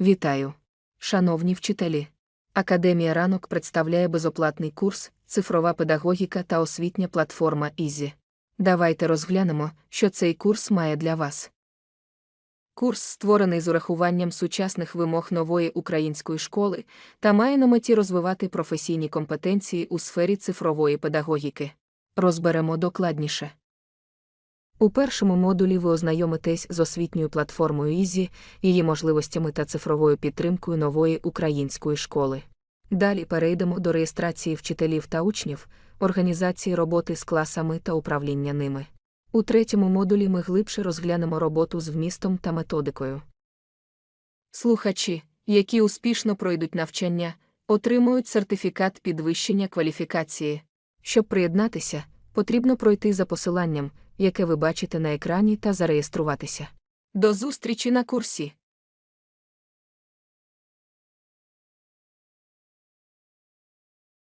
Вітаю. Шановні вчителі. Академія ранок представляє безоплатний курс Цифрова педагогіка та освітня платформа Ізі. Давайте розглянемо, що цей курс має для вас. Курс створений з урахуванням сучасних вимог нової української школи та має на меті розвивати професійні компетенції у сфері цифрової педагогіки. Розберемо докладніше. У першому модулі ви ознайомитесь з освітньою платформою Ізі, її можливостями та цифровою підтримкою нової української школи. Далі перейдемо до реєстрації вчителів та учнів, організації роботи з класами та управління ними. У третьому модулі ми глибше розглянемо роботу з вмістом та методикою. Слухачі, які успішно пройдуть навчання, отримують сертифікат підвищення кваліфікації. Щоб приєднатися, потрібно пройти за посиланням, яке ви бачите на екрані, та зареєструватися. До зустрічі на курсі!